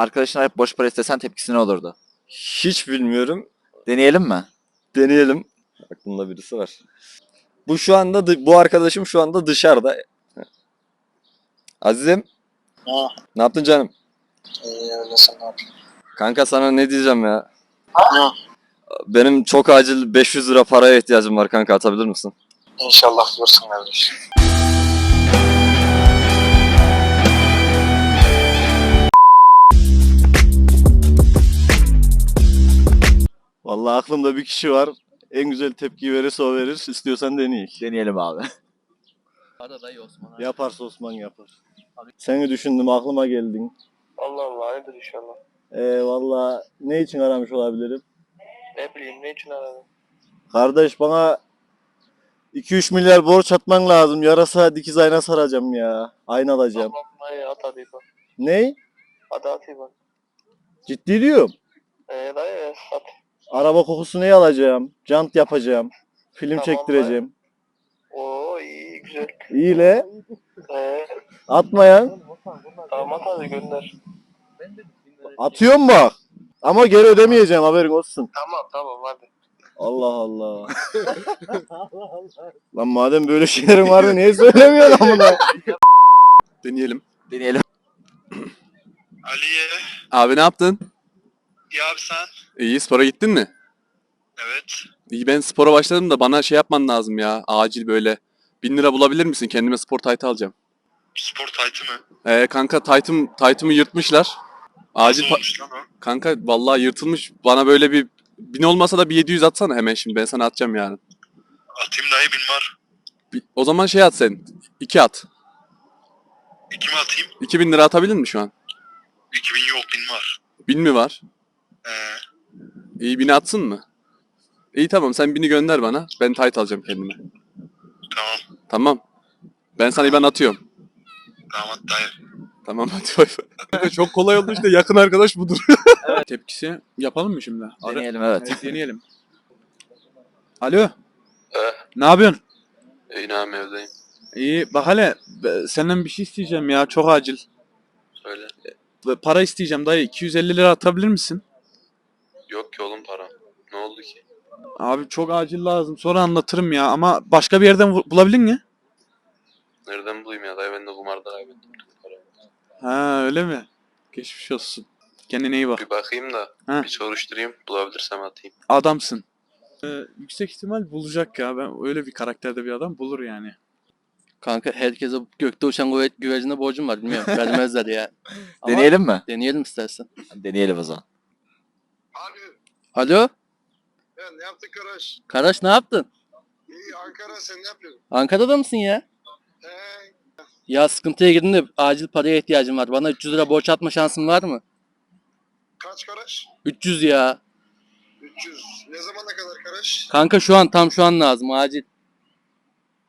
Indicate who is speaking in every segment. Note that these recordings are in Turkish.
Speaker 1: Arkadaşına hep boş para istesen tepkisi ne olurdu?
Speaker 2: Hiç bilmiyorum.
Speaker 1: Deneyelim mi?
Speaker 2: Deneyelim. Aklımda birisi var. Bu şu anda bu arkadaşım şu anda dışarıda. Azizim.
Speaker 3: Ha.
Speaker 2: Ne yaptın canım?
Speaker 3: İyi öyle sen ne yapıyorsun?
Speaker 2: Kanka sana ne diyeceğim ya?
Speaker 3: Ha.
Speaker 2: Benim çok acil 500 lira paraya ihtiyacım var kanka atabilir misin?
Speaker 3: İnşallah bulursun kardeş.
Speaker 4: Vallahi aklımda bir kişi var. En güzel tepki verirse o verir. İstiyorsan deneyik.
Speaker 1: Deneyelim abi.
Speaker 4: Yaparsa Osman yapar. Seni düşündüm aklıma geldin.
Speaker 3: Allah Allah hayırdır inşallah.
Speaker 4: Ee, vallahi ne için aramış olabilirim?
Speaker 3: Ne bileyim ne için aradın?
Speaker 4: Kardeş bana 2-3 milyar borç atman lazım. Yarasa dikiz ayna saracağım ya. Ayna alacağım.
Speaker 3: İyi at hadi bak.
Speaker 4: Ne?
Speaker 3: Hadi at bak.
Speaker 4: Ciddi diyorum.
Speaker 3: Ee dayı at.
Speaker 4: Araba kokusu neyi alacağım? Jant yapacağım. Film
Speaker 3: Tamam,
Speaker 4: çektireceğim.
Speaker 3: Oo iyi güzel.
Speaker 4: İyi le.
Speaker 3: Ee
Speaker 4: Atmayan.
Speaker 3: tamam at hadi gönder.
Speaker 4: Atıyorum bak. Ama geri ödemeyeceğim haberin olsun.
Speaker 3: Tamam tamam hadi.
Speaker 4: Allah Allah. Lan madem böyle şeylerin vardı niye söylemiyorsun amına?
Speaker 5: Deneyelim.
Speaker 1: Deneyelim.
Speaker 6: Aliye,
Speaker 5: Abi ne yaptın?
Speaker 6: Ya abi sen?
Speaker 5: İyi spora gittin mi?
Speaker 6: Evet.
Speaker 5: İyi ben spora başladım da bana şey yapman lazım ya. Acil böyle. Bin lira bulabilir misin? Kendime spor taytı alacağım.
Speaker 6: Spor taytı mı?
Speaker 5: Ee, kanka taytım, taytımı yırtmışlar. Acil
Speaker 6: Nasıl
Speaker 5: pa-
Speaker 6: olmuş lan o?
Speaker 5: Kanka vallahi yırtılmış. Bana böyle bir bin olmasa da bir 700 atsana hemen şimdi. Ben sana atacağım yani.
Speaker 6: Atayım dayı bin var.
Speaker 5: Bir- o zaman şey at sen. İki at.
Speaker 6: İki mi atayım?
Speaker 5: 2000 lira atabilir mi şu an?
Speaker 6: İki bin yok bin var.
Speaker 5: Bin mi var?
Speaker 6: Ee,
Speaker 5: İyi bini atsın mı? İyi tamam sen bini gönder bana. Ben tayt alacağım kendime.
Speaker 6: tamam.
Speaker 5: Tamam. Ben sana ben atıyorum.
Speaker 6: Tamam hadi dayı.
Speaker 5: Tamam hadi bay bay. Çok kolay oldu işte yakın arkadaş budur. Tepkisi yapalım mı şimdi? Ara-
Speaker 1: Deneyelim evet.
Speaker 5: Evet, deneyelim. Alo.
Speaker 6: He.
Speaker 5: Ne yapıyorsun?
Speaker 6: İyi abi evdeyim.
Speaker 5: İyi bak hele be- senden bir şey isteyeceğim ya çok acil.
Speaker 6: Söyle.
Speaker 5: Ve Para isteyeceğim dayı 250 lira atabilir misin?
Speaker 6: Yok ki oğlum para. Ne oldu ki?
Speaker 5: Abi çok acil lazım sonra anlatırım ya ama başka bir yerden bu- bulabilir mi?
Speaker 6: Nereden bulayım ya dayı ben de kumarda kaybettim tüm parayı.
Speaker 5: Ha öyle mi? Geçmiş olsun. Kendine iyi bak.
Speaker 6: Bir bakayım da
Speaker 5: He.
Speaker 6: bir soruşturayım. Bulabilirsem atayım.
Speaker 5: Adamsın. Ee, yüksek ihtimal bulacak ya. Ben öyle bir karakterde bir adam bulur yani.
Speaker 7: Kanka herkese gökte uçan güve- güvercine borcum var bilmiyorum. Vermezler ya. Ama
Speaker 1: Deneyelim mi?
Speaker 7: Deneyelim istersen.
Speaker 1: Deneyelim o zaman.
Speaker 6: Abi
Speaker 7: Alo.
Speaker 6: ya ne yaptık Karaş?
Speaker 7: Karaş ne yaptın?
Speaker 6: İyi Ankara sen ne yapıyorsun?
Speaker 7: Ankara'da mısın ya?
Speaker 6: He.
Speaker 7: Ya sıkıntıya girdim de acil paraya ihtiyacım var. Bana 300 lira borç atma şansın var mı?
Speaker 6: Kaç Karaş?
Speaker 7: 300 ya.
Speaker 6: 300. Ne zamana kadar Karaş?
Speaker 7: Kanka şu an tam şu an lazım acil.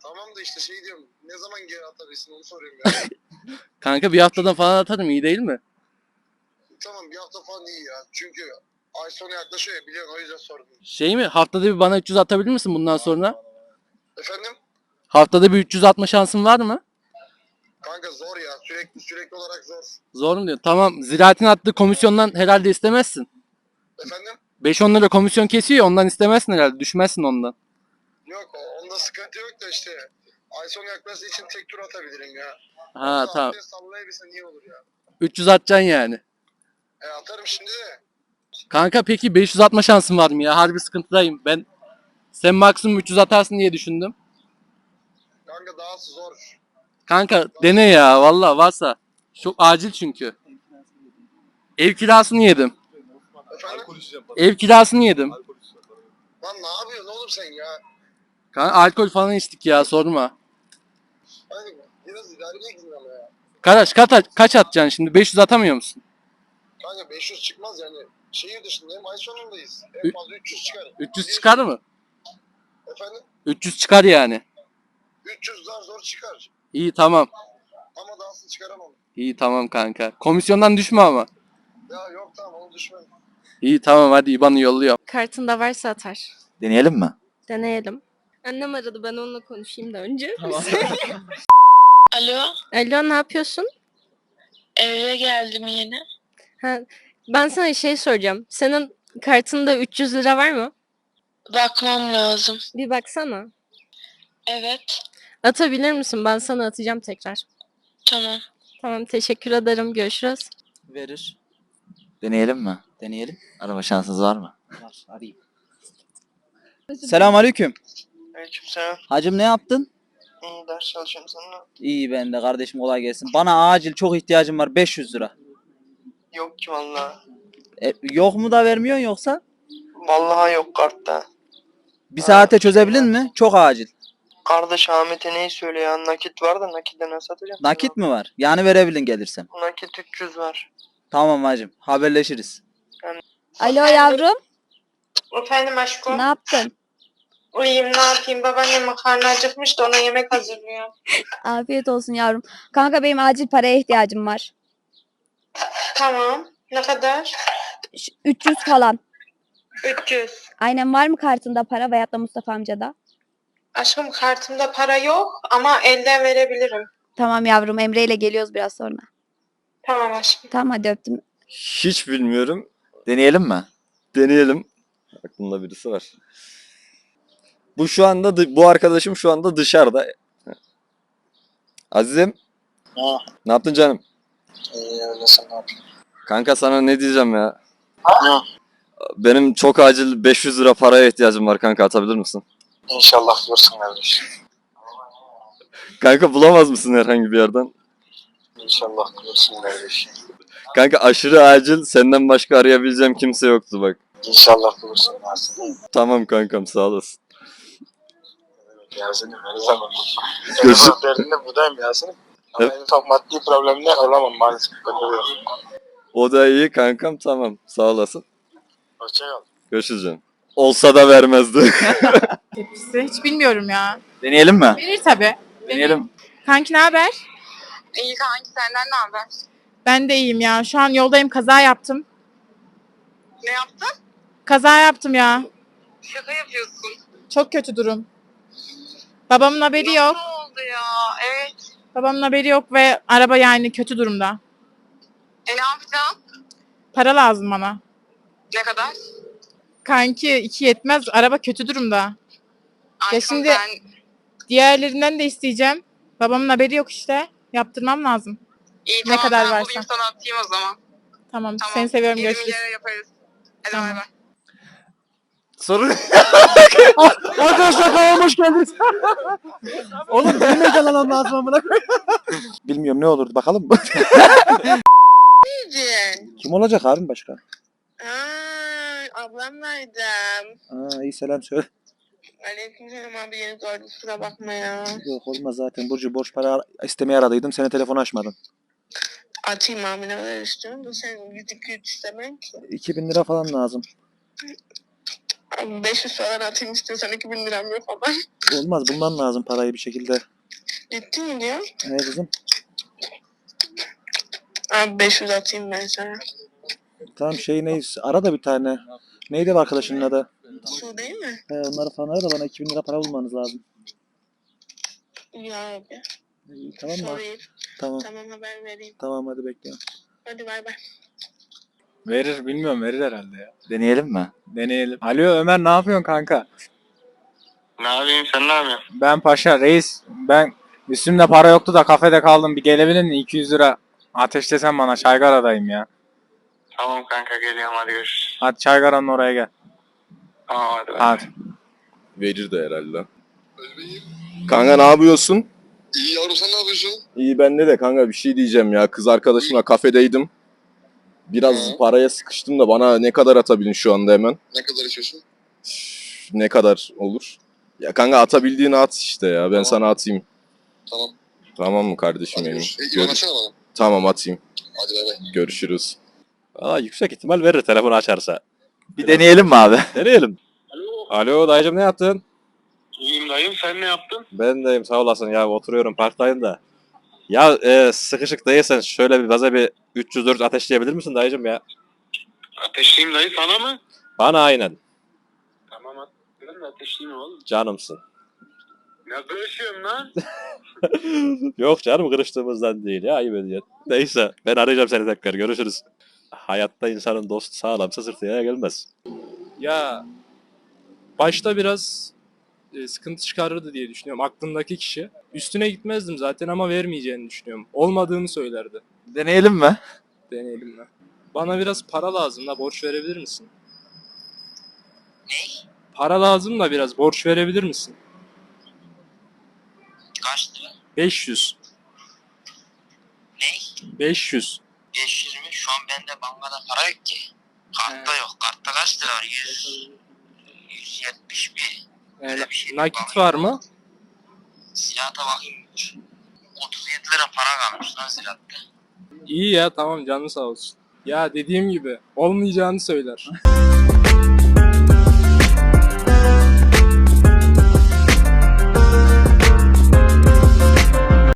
Speaker 6: Tamam da işte şey diyorum. Ne zaman geri atabilirsin onu soruyorum ya.
Speaker 7: Kanka bir haftadan falan atarım iyi değil mi?
Speaker 6: tamam bir hafta falan iyi ya. Çünkü ay sonu yaklaşıyor ya biliyorsun o yüzden sordum.
Speaker 7: Şey mi? Haftada bir bana 300 atabilir misin bundan sonra?
Speaker 6: Efendim?
Speaker 7: Haftada bir 300 atma şansın var mı?
Speaker 6: Kanka zor ya. Sürekli sürekli olarak zor.
Speaker 7: Zor mu diyorsun? Tamam. Ziraatin attığı komisyondan herhalde istemezsin.
Speaker 6: Efendim?
Speaker 7: 5-10 lira komisyon kesiyor ya ondan istemezsin herhalde. Düşmezsin ondan.
Speaker 6: Yok o- onda sıkıntı yok da işte. Ay sonu yaklaştığı için tek tur atabilirim ya.
Speaker 7: Ha
Speaker 6: Ama
Speaker 7: tamam.
Speaker 6: haftaya Sallayabilsen iyi olur ya.
Speaker 7: 300 atacaksın yani.
Speaker 6: E atarım şimdi de.
Speaker 7: Kanka peki 500 atma şansın var mı ya? Harbi sıkıntıdayım. Ben sen maksimum 300 atarsın diye düşündüm.
Speaker 6: Kanka daha zor.
Speaker 7: Kanka dene ya valla varsa. Çok acil çünkü. Ev kirasını yedim.
Speaker 6: Efendim?
Speaker 7: Ev kirasını yedim.
Speaker 6: Lan ne yapıyorsun oğlum sen ya?
Speaker 7: Kanka alkol falan içtik ya sorma.
Speaker 6: Hani biraz idareye gidin ama ya.
Speaker 7: Karaş kaç, kaç atacaksın şimdi? 500 atamıyor musun?
Speaker 6: Kanka 500 çıkmaz yani. Şehir dışındayım ay sonundayız. En fazla 300 çıkar.
Speaker 7: 300 çıkar mı?
Speaker 6: Efendim?
Speaker 7: 300 çıkar yani.
Speaker 6: 300 zar zor çıkar.
Speaker 7: İyi tamam.
Speaker 6: Ama dahasını çıkaramam.
Speaker 7: İyi tamam kanka. Komisyondan düşme ama.
Speaker 6: Ya yok tamam onu düşmem.
Speaker 7: İyi tamam hadi IBAN'ı yolluyorum.
Speaker 8: Kartında varsa atar.
Speaker 1: Deneyelim mi?
Speaker 8: Deneyelim. Annem aradı ben onunla konuşayım da önce.
Speaker 9: Alo,
Speaker 8: Alo ne yapıyorsun?
Speaker 9: eve geldim yine.
Speaker 8: Ha, ben sana şey soracağım. Senin kartında 300 lira var mı?
Speaker 9: Bakmam lazım.
Speaker 8: Bir baksana.
Speaker 9: Evet.
Speaker 8: Atabilir misin? Ben sana atacağım tekrar.
Speaker 9: Tamam.
Speaker 8: Tamam teşekkür ederim. Görüşürüz.
Speaker 10: Verir.
Speaker 11: Deneyelim mi?
Speaker 10: Deneyelim.
Speaker 11: Araba şansınız var mı?
Speaker 10: Var. Arayayım. Selam aleyküm.
Speaker 3: Aleykümselam.
Speaker 10: Hacım ne yaptın?
Speaker 3: İyi ders çalışıyorum sana.
Speaker 10: İyi ben de kardeşim kolay gelsin. Bana acil çok ihtiyacım var 500 lira.
Speaker 3: Yok ki vallahi.
Speaker 10: E, yok mu da vermiyorsun yoksa?
Speaker 3: Vallahi yok kartta.
Speaker 10: Bir saate çözebilin mi? Çok acil.
Speaker 3: Kardeş Ahmet'e neyi söyle ya? Nakit var da nakitle nasıl satacağım?
Speaker 10: Nakit mi var? Yani verebilin gelirsem.
Speaker 3: Nakit 300 var.
Speaker 10: Tamam hacım haberleşiriz.
Speaker 12: Alo yavrum,
Speaker 9: Efendim aşkım.
Speaker 12: ne yaptın?
Speaker 9: Uyuyayım ne yapayım? Babaannem makarna acıkmış da ona yemek hazırlıyor.
Speaker 12: Afiyet olsun yavrum. Kanka benim acil paraya ihtiyacım var.
Speaker 9: Tamam. Ne kadar?
Speaker 12: Ş- 300 falan.
Speaker 9: 300.
Speaker 12: Aynen var mı kartında para veyahut da Mustafa amcada?
Speaker 9: Aşkım kartımda para yok ama elden verebilirim.
Speaker 12: Tamam yavrum Emre ile geliyoruz biraz sonra.
Speaker 9: Tamam aşkım.
Speaker 12: Tamam hadi öptüm.
Speaker 2: Hiç bilmiyorum.
Speaker 11: Deneyelim mi?
Speaker 2: Deneyelim. Aklımda birisi var. Bu şu anda bu arkadaşım şu anda dışarıda. Azizim.
Speaker 13: Ha.
Speaker 2: Ne yaptın canım?
Speaker 13: İyi öyle sen ne yapıyorsun?
Speaker 2: Kanka sana ne diyeceğim ya?
Speaker 13: Ne?
Speaker 2: Benim çok acil 500 lira paraya ihtiyacım var kanka atabilir misin?
Speaker 13: İnşallah bulursun kardeşim.
Speaker 2: Kanka bulamaz mısın herhangi bir yerden?
Speaker 13: İnşallah bulursun kardeşim.
Speaker 2: Kanka aşırı acil senden başka arayabileceğim kimse yoktu bak.
Speaker 13: İnşallah bulursun Yasin'im.
Speaker 2: Tamam kankam sağ olasın.
Speaker 13: Yasin'im her zaman.
Speaker 2: Gözüm-
Speaker 13: derdinde buradayım Yasin'im.
Speaker 2: Evet.
Speaker 13: en ufak maddi problemler olamam maalesef.
Speaker 2: O da iyi kankam tamam sağ olasın.
Speaker 13: Hoşçakal.
Speaker 2: Görüşürüz canım. Olsa da vermezdi.
Speaker 14: Tepkisi hiç bilmiyorum ya.
Speaker 11: Deneyelim mi?
Speaker 14: Verir tabii.
Speaker 11: Deneyelim.
Speaker 14: Kanki ne haber?
Speaker 9: İyi kanki senden ne haber?
Speaker 14: Ben de iyiyim ya. Şu an yoldayım kaza yaptım.
Speaker 9: Ne yaptın?
Speaker 14: Kaza yaptım ya.
Speaker 9: Şaka yapıyorsun.
Speaker 14: Çok kötü durum. Babamın haberi yok.
Speaker 9: oldu ya? Evet.
Speaker 14: Babamın haberi yok ve araba yani kötü durumda.
Speaker 9: E ne yapacaksın?
Speaker 14: Para lazım bana.
Speaker 9: Ne kadar?
Speaker 14: Kanki iki yetmez. Araba kötü durumda.
Speaker 9: Aşkım
Speaker 14: şimdi-
Speaker 9: ben
Speaker 14: Diğerlerinden de isteyeceğim. Babamın haberi yok işte. Yaptırmam lazım.
Speaker 9: iyi
Speaker 14: Ne kadar
Speaker 9: ben
Speaker 14: varsa.
Speaker 9: bulayım sana atayım o zaman.
Speaker 14: Tamam.
Speaker 9: Tamam.
Speaker 14: Seni seviyorum. Görüşürüz.
Speaker 9: yaparız. Hadi
Speaker 14: Tamam.
Speaker 9: bay bay.
Speaker 11: Soru
Speaker 1: Arkadaşlar kanalıma hoş geldiniz. Oğlum benim heyecanlanmam lazım amına
Speaker 15: Bilmiyorum ne olurdu bakalım. Kim olacak abim başka?
Speaker 9: Aa, ablamlaydım.
Speaker 15: Aa iyi selam söyle.
Speaker 9: Aleykümselam abi yeni gördüm kusura bakma ya.
Speaker 15: Yok olmaz zaten Burcu borç para istemeye aradıydım seni telefon açmadın.
Speaker 9: Atayım abi ne kadar istiyorsun da sen 100-200 istemen ki.
Speaker 15: 2000 lira falan lazım.
Speaker 9: Abi 500 falan atayım istiyorsan 2000 liram yok ama.
Speaker 15: Olmaz bulman lazım parayı bir şekilde.
Speaker 9: Ciddi mi diyor?
Speaker 15: Ne kızım?
Speaker 9: Abi 500 atayım ben sana.
Speaker 15: Tamam şey neyse ara da bir tane. Neydi arkadaşının adı?
Speaker 9: Su değil mi?
Speaker 15: He, onları falan ara da bana 2000 lira para bulmanız lazım.
Speaker 9: Ya abi.
Speaker 15: İyi, tamam mı?
Speaker 9: Sorayım.
Speaker 15: Tamam.
Speaker 9: Tamam haber vereyim.
Speaker 15: Tamam hadi bekliyorum.
Speaker 9: Hadi bay bay.
Speaker 1: Verir bilmiyorum verir herhalde ya.
Speaker 11: deneyelim mi?
Speaker 1: Deneyelim. Alo Ömer ne yapıyorsun kanka?
Speaker 13: Ne yapayım sen ne yapıyorsun?
Speaker 1: Ben paşa reis. Ben üstümde para yoktu da kafede kaldım. Bir gelebilir mi? 200 lira ateşlesen bana Çaygara'dayım ya.
Speaker 13: Tamam kanka geliyorum hadi görüşürüz.
Speaker 1: Hadi Çaygara'nın oraya gel.
Speaker 13: Tamam hadi.
Speaker 1: Hadi.
Speaker 2: Verir de herhalde. Kanka ne yapıyorsun?
Speaker 13: İyi yavrum sen ne yapıyorsun?
Speaker 2: İyi bende de kanka bir şey diyeceğim ya. Kız arkadaşımla kafedeydim. Biraz
Speaker 13: Hı.
Speaker 2: paraya sıkıştım da bana ne kadar atabilin şu anda hemen?
Speaker 13: Ne kadar içiyorsun?
Speaker 2: Üf, Ne kadar olur? Ya kanka atabildiğini at işte ya. Ben
Speaker 13: Tamam.
Speaker 2: sana atayım.
Speaker 13: Tamam.
Speaker 2: Tamam mı kardeşim
Speaker 13: Hadi
Speaker 2: benim?
Speaker 13: görüşürüz.
Speaker 2: Gör-
Speaker 13: İyi bana bana.
Speaker 2: tamam atayım.
Speaker 13: Hadi bay bay.
Speaker 2: Görüşürüz.
Speaker 16: Aa, yüksek ihtimal verir telefonu açarsa.
Speaker 11: Bir deneyelim mi abi?
Speaker 16: Deneyelim.
Speaker 13: Alo.
Speaker 16: Alo dayıcım ne yaptın?
Speaker 13: İyiyim dayım sen ne yaptın?
Speaker 16: Ben deyim sağ olasın ya oturuyorum parktayım da. Ya e, sıkışık değilsen şöyle bir baza bir 304 ateşleyebilir misin dayıcım ya?
Speaker 13: Ateşliyim dayı sana mı?
Speaker 16: Bana aynen.
Speaker 13: Tamam at. Ben de ateşliyim oğlum.
Speaker 16: Canımsın.
Speaker 13: Ne görüşüyorum lan?
Speaker 16: Yok canım kırıştığımızdan değil ya ayıp ediyorsun. Neyse ben arayacağım seni tekrar görüşürüz. hayatta insanın dostu sağlamsa sırtı yere gelmez.
Speaker 17: Ya başta biraz e, sıkıntı çıkarırdı diye düşünüyorum aklımdaki kişi. Üstüne gitmezdim zaten ama vermeyeceğini düşünüyorum. Olmadığını söylerdi.
Speaker 1: Deneyelim mi?
Speaker 17: Deneyelim mi? Bana biraz para lazım da borç verebilir misin? Para lazım da biraz borç verebilir misin?
Speaker 18: Kaç lira?
Speaker 17: 500.
Speaker 18: Ne?
Speaker 17: 500.
Speaker 18: 500 mü? Şu an bende bankada para yok ki. Kartta yok. Kartta kaç lira var? 100, 171.
Speaker 17: Yani
Speaker 18: Öyle bir şey.
Speaker 17: nakit var mı?
Speaker 18: Silahata bakayım. 37 lira para kalmış lan silahatta.
Speaker 17: İyi ya tamam canı sağ olsun. Ya dediğim gibi olmayacağını söyler.